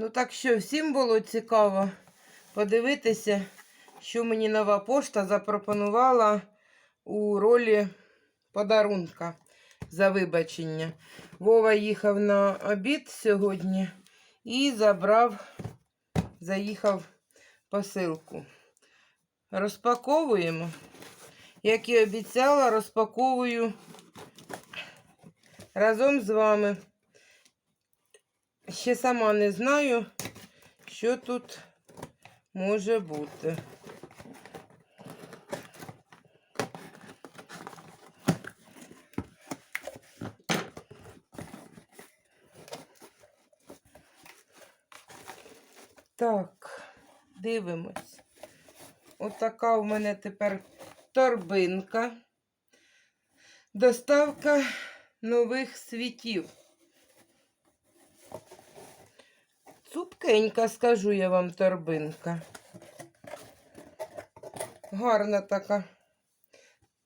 Ну так що, всім було цікаво подивитися, що мені нова пошта запропонувала у ролі подарунка за вибачення. Вова їхав на обід сьогодні і забрав, заїхав посилку. Розпаковуємо. Як і обіцяла, розпаковую разом з вами. Ще сама не знаю, що тут може бути. Так, дивимось. Отака у мене тепер торбинка. Доставка нових світів. Цупкенька, скажу я вам, торбинка. Гарна така.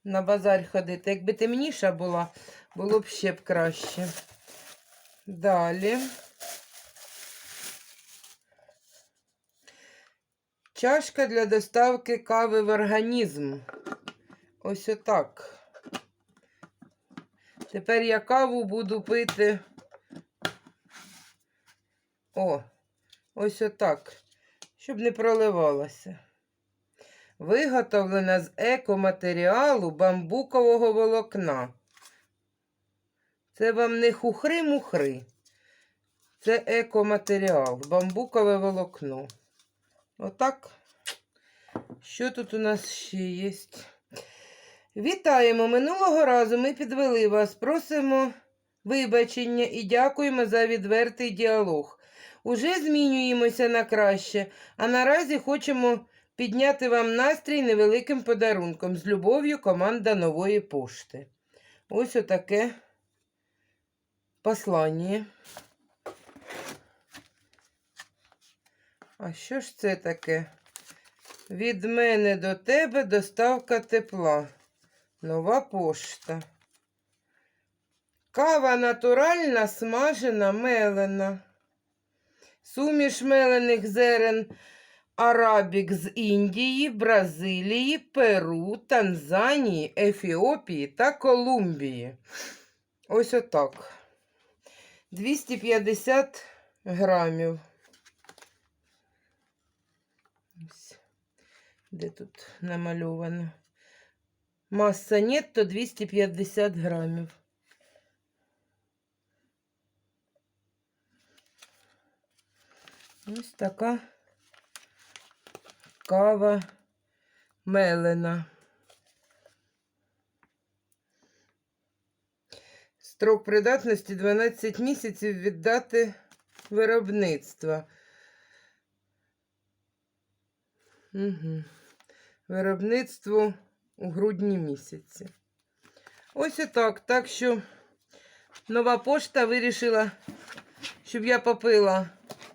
На базар ходити. Якби темніша була, було б ще б краще. Далі. Чашка для доставки кави в організм. Ось отак. Тепер я каву буду пити. О, ось отак, щоб не проливалося. Виготовлена з екоматеріалу бамбукового волокна. Це вам не хухри-мухри. Це екоматеріал, бамбукове волокно. Отак. Що тут у нас ще є? Вітаємо! Минулого разу ми підвели вас. Просимо вибачення і дякуємо за відвертий діалог. Уже змінюємося на краще, а наразі хочемо підняти вам настрій невеликим подарунком. З любов'ю команда нової пошти. Ось отаке послання. А що ж це таке? Від мене до тебе доставка тепла. Нова пошта. Кава натуральна, смажена, мелена. Суміш мелених зерен арабік з Індії, Бразилії, Перу, Танзанії, Ефіопії та Колумбії. Ось отак. 250 грамів. Де тут намальовано? Маса нетто 250 грамів. Ось така кава мелена. Строк придатності 12 місяців віддати виробництва. Угу. Виробництво у грудні місяці. Ось і так. Так що нова пошта вирішила, щоб я попила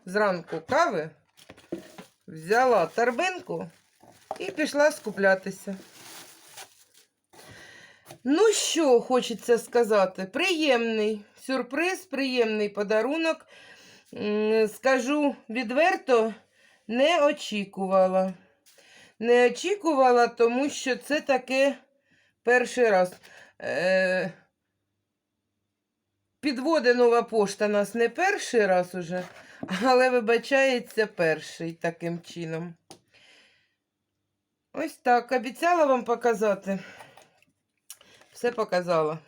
зранку кави, взяла торбинку і пішла скуплятися. Ну, що хочеться сказати? Приємний сюрприз, приємний подарунок. Скажу відверто, не очікувала. Не очікувала, тому що це таке перший раз. Е, Підводи нова пошта нас не перший раз уже, але вибачається перший таким чином. Ось так. Обіцяла вам показати. Все показала.